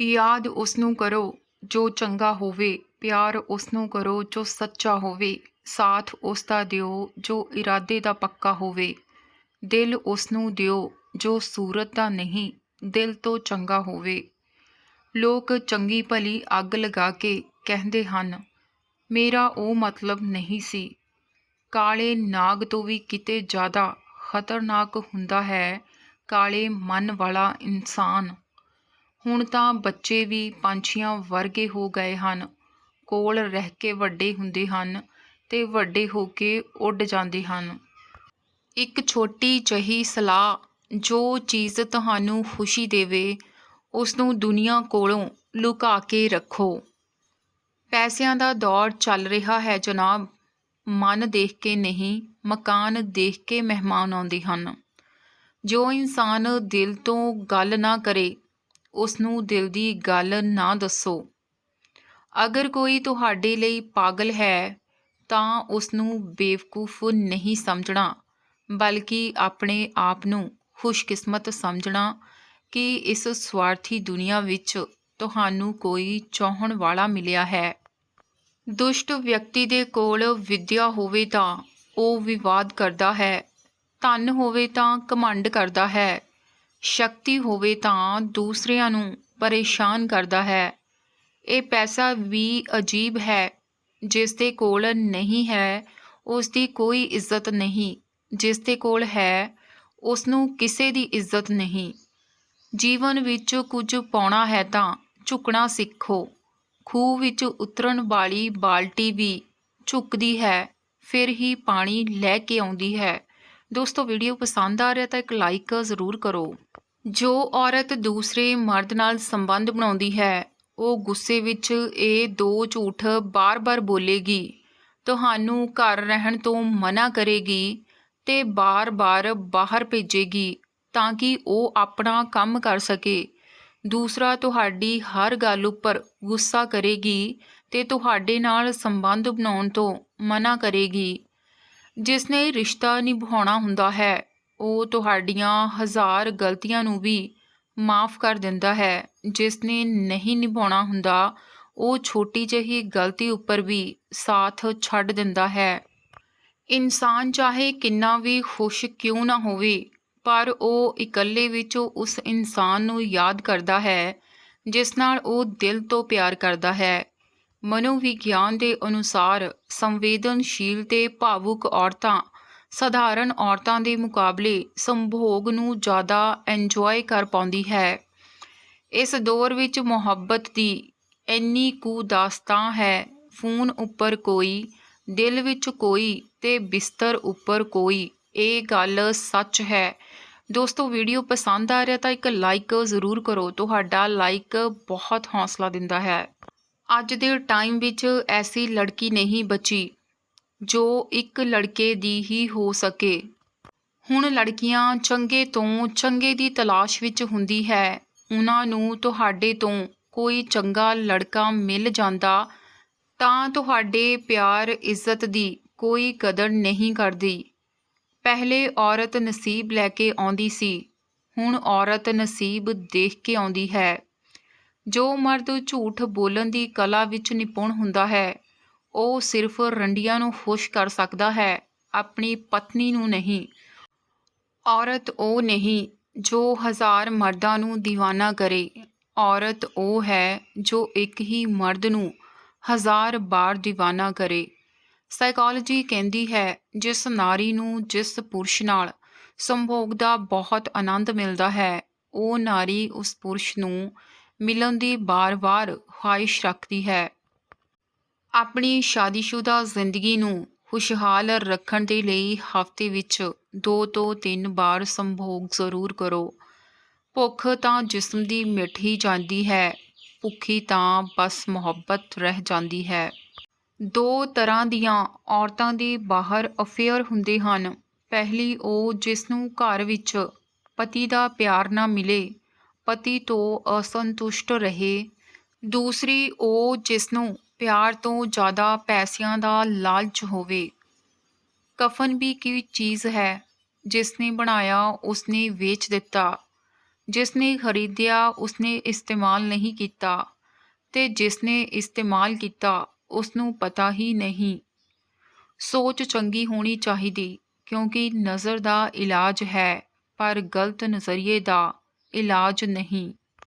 ਯਾਦ ਉਸ ਨੂੰ ਕਰੋ ਜੋ ਚੰਗਾ ਹੋਵੇ, ਪਿਆਰ ਉਸ ਨੂੰ ਕਰੋ ਜੋ ਸੱਚਾ ਹੋਵੇ, ਸਾਥ ਉਸ ਦਾ ਦਿਓ ਜੋ ਇਰਾਦੇ ਦਾ ਪੱਕਾ ਹੋਵੇ। ਦਿਲ ਉਸ ਨੂੰ ਦਿਓ ਜੋ ਸੂਰਤ ਦਾ ਨਹੀਂ, ਦਿਲ ਤੋਂ ਚੰਗਾ ਹੋਵੇ। ਲੋਕ ਚੰਗੀ ਭਲੀ ਅੱਗ ਲਗਾ ਕੇ ਕਹਿੰਦੇ ਹਨ, ਮੇਰਾ ਉਹ ਮਤਲਬ ਨਹੀਂ ਸੀ। ਕਾਲੇ ਨਾਗ ਤੋਂ ਵੀ ਕਿਤੇ ਜ਼ਿਆਦਾ ਖਤਰਨਾਕ ਹੁੰਦਾ ਹੈ, ਕਾਲੇ ਮਨ ਵਾਲਾ ਇਨਸਾਨ। ਹੁਣ ਤਾਂ ਬੱਚੇ ਵੀ ਪੰਛੀਆਂ ਵਰਗੇ ਹੋ ਗਏ ਹਨ। ਕੋਲ ਰਹਿ ਕੇ ਵੱਡੇ ਹੁੰਦੇ ਹਨ ਤੇ ਵੱਡੇ ਹੋ ਕੇ ਉੱਡ ਜਾਂਦੇ ਹਨ। ਇੱਕ ਛੋਟੀ ਜਿਹੀ ਸਲਾਹ, ਜੋ ਚੀਜ਼ ਤੁਹਾਨੂੰ ਖੁਸ਼ੀ ਦੇਵੇ ਉਸ ਨੂੰ ਦੁਨੀਆ ਕੋਲੋਂ ਲੁਕਾ ਕੇ ਰੱਖੋ। ਪੈਸਿਆਂ ਦਾ ਦੌਰ ਚੱਲ ਰਿਹਾ ਹੈ ਜਨਾਬ। ਮਨ ਦੇਖ ਕੇ ਨਹੀਂ, ਮਕਾਨ ਦੇਖ ਕੇ ਮਹਿਮਾਨ ਆਉਂਦੇ ਹਨ। ਜੋ ਇਨਸਾਨ ਦਿਲ ਤੋਂ ਗੱਲ ਨਾ ਕਰੇ ਉਸ ਨੂੰ ਦਿਲ ਦੀ ਗੱਲ ਨਾ ਦੱਸੋ। ਅਗਰ ਕੋਈ ਤੁਹਾਡੇ ਲਈ ਪਾਗਲ ਹੈ, ਤਾਂ ਉਸ ਨੂੰ ਬੇਵਕੂਫ ਨਹੀਂ ਸਮਝਣਾ, ਬਲਕਿ ਆਪਣੇ ਆਪ ਨੂੰ ਖੁਸ਼ਕਿਸਮਤ ਸਮਝਣਾ ਕਿ ਇਸ ਸਵਾਰਥੀ ਦੁਨੀਆ ਵਿੱਚ ਤੁਹਾਨੂੰ ਕੋਈ ਚਾਹਣ ਵਾਲਾ ਮਿਲਿਆ ਹੈ। ਦੁਸ਼ਟ ਵਿਅਕਤੀ ਦੇ ਕੋਲ ਵਿਦਿਆ ਹੋਵੇ ਤਾਂ ਉਹ ਵਿਵਾਦ ਕਰਦਾ ਹੈ, ਧਨ ਹੋਵੇ ਤਾਂ ਕਮੰਡ ਕਰਦਾ ਹੈ ਸ਼ਕਤੀ ਹੋਵੇ ਤਾਂ ਦੂਸਰਿਆਂ ਨੂੰ ਪਰੇਸ਼ਾਨ ਕਰਦਾ ਹੈ। ਇਹ ਪੈਸਾ ਵੀ ਅਜੀਬ ਹੈ, ਜਿਸ ਦੇ ਕੋਲ ਨਹੀਂ ਹੈ, ਉਸ ਦੀ ਕੋਈ ਇੱਜ਼ਤ ਨਹੀਂ। ਜਿਸ ਦੇ ਕੋਲ ਹੈ, ਉਸ ਨੂੰ ਕਿਸੇ ਦੀ ਇੱਜ਼ਤ ਨਹੀਂ। ਜੀਵਨ ਵਿੱਚ ਕੁਝ ਪਾਉਣਾ ਹੈ ਤਾਂ ਝੁਕਣਾ ਸਿੱਖੋ। ਖੂਹ ਵਿੱਚ ਉਤਰਨ ਵਾਲੀ ਬਾਲਟੀ ਵੀ ਝੁਕਦੀ ਹੈ, ਫਿਰ ਹੀ ਪਾਣੀ ਲੈ ਕੇ ਆਉਂਦੀ ਹੈ। ਦੋਸਤੋ ਵੀਡੀਓ ਪਸੰਦ ਆ ਰਿਹਾ ਤਾਂ ਇੱਕ ਲਾਈਕ ਜ਼ਰੂਰ ਕਰੋ। ਜੋ ਔਰਤ ਦੂਸਰੇ ਮਰਦ ਨਾਲ ਸੰਬੰਧ ਬਣਾਉਂਦੀ ਹੈ, ਉਹ ਗੁੱਸੇ ਵਿੱਚ ਇਹ ਦੋ ਝੂਠ ਬਾਰ-ਬਾਰ ਬੋਲੇਗੀ, ਤੁਹਾਨੂੰ ਘਰ ਰਹਿਣ ਤੋਂ ਮਨਾ ਕਰੇਗੀ ਤੇ ਬਾਰ-ਬਾਰ ਬਾਹਰ ਭੇਜੇਗੀ ਤਾਂ ਕਿ ਉਹ ਆਪਣਾ ਕੰਮ ਕਰ ਸਕੇ। ਦੂਸਰਾ, ਤੁਹਾਡੀ ਹਰ ਗੱਲ ਉੱਪਰ ਗੁੱਸਾ ਕਰੇਗੀ ਤੇ ਤੁਹਾਡੇ ਨਾਲ ਸੰਬੰਧ ਬਣਾਉਣ ਤੋਂ ਮਨਾ ਕਰੇਗੀ। ਜਿਸ ਨੇ ਰਿਸ਼ਤਾ ਨਿਭਾਉਣਾ ਹੁੰਦਾ ਹੈ, ਉਹ ਤੁਹਾਡੀਆਂ ਹਜ਼ਾਰ ਗਲਤੀਆਂ ਨੂੰ ਵੀ ਮਾਫ ਕਰ ਦਿੰਦਾ ਹੈ। ਜਿਸ ਨੇ ਨਹੀਂ ਨਿਭਾਉਣਾ ਹੁੰਦਾ, ਉਹ ਛੋਟੀ ਜਿਹੀ ਗਲਤੀ ਉੱਪਰ ਵੀ ਸਾਥ ਛੱਡ ਦਿੰਦਾ ਹੈ। ਇਨਸਾਨ ਚਾਹੇ ਕਿੰਨਾ ਵੀ ਖੁਸ਼ ਕਿਉਂ ਨਾ ਹੋਵੇ, ਪਰ ਉਹ ਇਕੱਲੇ ਵਿੱਚ ਉਸ ਇਨਸਾਨ ਨੂੰ ਯਾਦ ਕਰਦਾ ਹੈ, ਜਿਸ ਨਾਲ ਉਹ ਦਿਲ ਤੋਂ ਪਿਆਰ ਕਰਦਾ ਹੈ। ਮਨੋਵਿਗਿਆਨ ਦੇ ਅਨੁਸਾਰ ਸੰਵੇਦਨਸ਼ੀਲ ਤੇ ਭਾਵੁਕ ਔਰਤਾਂ, ਸਧਾਰਨ ਔਰਤਾਂ ਦੇ ਮੁਕਾਬਲੇ ਸੰਭੋਗ ਨੂੰ ਜ਼ਿਆਦਾ ਇੰਜੋਏ ਕਰ ਪਾਉਂਦੀ ਹੈ। ਇਸ ਦੌਰ ਵਿੱਚ ਮੁਹੱਬਤ ਦੀ ਇੰਨੀ ਕੁ ਦਾਸਤਾਂ ਹੈ, ਫੋਨ ਉੱਪਰ ਕੋਈ, ਦਿਲ ਵਿੱਚ ਕੋਈ ਤੇ ਬਿਸਤਰ ਉੱਪਰ ਕੋਈ, ਇਹ ਗੱਲ ਸੱਚ ਹੈ। ਦੋਸਤੋ, ਵੀਡੀਓ ਪਸੰਦ ਆ ਰਿਹਾ ਤਾਂ ਇੱਕ ਲਾਈਕ ਜ਼ਰੂਰ ਕਰੋ, ਤੁਹਾਡਾ ਲਾਈਕ ਬਹੁਤ ਹੌਸਲਾ ਦਿੰਦਾ ਹੈ। ਅੱਜ ਦੇ ਟਾਈਮ ਵਿੱਚ ਐਸੀ ਲੜਕੀ ਨਹੀਂ ਬਚੀ ਜੋ ਇੱਕ ਲੜਕੇ ਦੀ ਹੀ ਹੋ ਸਕੇ। ਹੁਣ ਲੜਕੀਆਂ ਚੰਗੇ ਤੋਂ ਚੰਗੇ ਦੀ ਤਲਾਸ਼ ਵਿੱਚ ਹੁੰਦੀ ਹੈ। ਉਹਨਾਂ ਨੂੰ ਤੁਹਾਡੇ ਤੋਂ ਕੋਈ ਚੰਗਾ ਲੜਕਾ ਮਿਲ ਜਾਂਦਾ ਤਾਂ ਤੁਹਾਡੇ ਪਿਆਰ, ਇੱਜ਼ਤ ਦੀ ਕੋਈ ਕਦਰ ਨਹੀਂ ਕਰਦੀ। ਪਹਿਲੇ ਔਰਤ ਨਸੀਬ ਲੈ ਕੇ ਆਉਂਦੀ ਸੀ, ਹੁਣ ਔਰਤ ਨਸੀਬ ਦੇਖ ਕੇ ਆਉਂਦੀ ਹੈ। ਜੋ ਮਰਦ ਝੂਠ ਬੋਲਣ ਦੀ ਕਲਾ ਵਿੱਚ ਨਿਪੁੰਨ ਹੁੰਦਾ ਹੈ, ਉਹ ਸਿਰਫ ਰੰਡੀਆਂ ਨੂੰ ਖੁਸ਼ ਕਰ ਸਕਦਾ ਹੈ, ਆਪਣੀ ਪਤਨੀ ਨੂੰ ਨਹੀਂ। ਔਰਤ ਉਹ ਨਹੀਂ ਜੋ ਹਜ਼ਾਰ ਮਰਦਾਂ ਨੂੰ دیਵਾਨਾ ਕਰੇ। ਔਰਤ ਉਹ ਹੈ ਜੋ ਇੱਕ ਹੀ ਮਰਦ ਨੂੰ ਹਜ਼ਾਰ ਬਾਰ دیਵਾਨਾ ਕਰੇ। ਸਾਈਕੋਲੋਜੀ ਕਹਿੰਦੀ ਹੈ, ਜਿਸ ਨਾਰੀ ਨੂੰ ਜਿਸ ਪੁਰਸ਼ ਨਾਲ ਸੰਭੋਗ ਦਾ ਬਹੁਤ ਆਨੰਦ ਮਿਲਦਾ ਹੈ, ਉਹ ਨਾਰੀ ਉਸ ਪੁਰਸ਼ ਨੂੰ ਮਿਲਣ ਦੀ ਬਾਰ-ਬਾਰ ਖੁਆਇਸ਼ ਰੱਖਦੀ ਹੈ। ਆਪਣੀ ਸ਼ਾਦੀशुदा ਜ਼ਿੰਦਗੀ ਨੂੰ ਖੁਸ਼ਹਾਲ ਰੱਖਣ ਦੇ ਲਈ ਹਫ਼ਤੇ ਵਿੱਚ 2 ਤੋਂ 3 ਵਾਰ ਸੰਭੋਗ ਜ਼ਰੂਰ ਕਰੋ। ਭੁੱਖ ਤਾਂ ਜਿਸਮ ਦੀ ਮਿਟ ਹੀ ਜਾਂਦੀ ਹੈ, ਭੁੱਖੀ ਤਾਂ ਬਸ ਮੁਹੱਬਤ ਰਹਿ ਜਾਂਦੀ ਹੈ। ਦੋ ਤਰ੍ਹਾਂ ਦੀਆਂ ਔਰਤਾਂ ਦੇ ਬਾਹਰ ਅਫੇਅਰ ਹੁੰਦੇ ਹਨ। ਪਹਿਲੀ ਉਹ ਜਿਸ ਨੂੰ ਘਰ ਵਿੱਚ ਪਤੀ ਦਾ ਪਿਆਰ ਨਾ ਮਿਲੇ ਪਤੀ ਤੋਂ ਅਸੰਤੁਸ਼ਟ ਰਹੇ। ਦੂਸਰੀ, ਉਹ ਜਿਸ ਨੂੰ ਪਿਆਰ ਤੋਂ ਜ਼ਿਆਦਾ ਪੈਸਿਆਂ ਦਾ ਲਾਲਚ ਹੋਵੇ। ਕਫਨ ਵੀ ਕੀ ਚੀਜ਼ ਹੈ? ਜਿਸ ਨੇ ਬਣਾਇਆ ਉਸ ਨੇ ਵੇਚ ਦਿੱਤਾ। ਜਿਸ ਨੇ ਖਰੀਦਿਆ, ਉਸਨੇ ਇਸਤੇਮਾਲ ਨਹੀਂ ਕੀਤਾ। ਤੇ ਜਿਸ ਨੇ ਇਸਤੇਮਾਲ ਕੀਤਾ ਉਸ ਨੂੰ ਪਤਾ ਹੀ ਨਹੀਂ। ਸੋਚ ਚੰਗੀ ਹੋਣੀ ਚਾਹੀਦੀ, ਕਿਉਂਕਿ ਨਜ਼ਰ ਦਾ ਇਲਾਜ ਹੈ, ਪਰ ਗਲਤ ਨਜ਼ਰੀਏ ਦਾ। ਇਲਾਜ ਨਹੀਂ।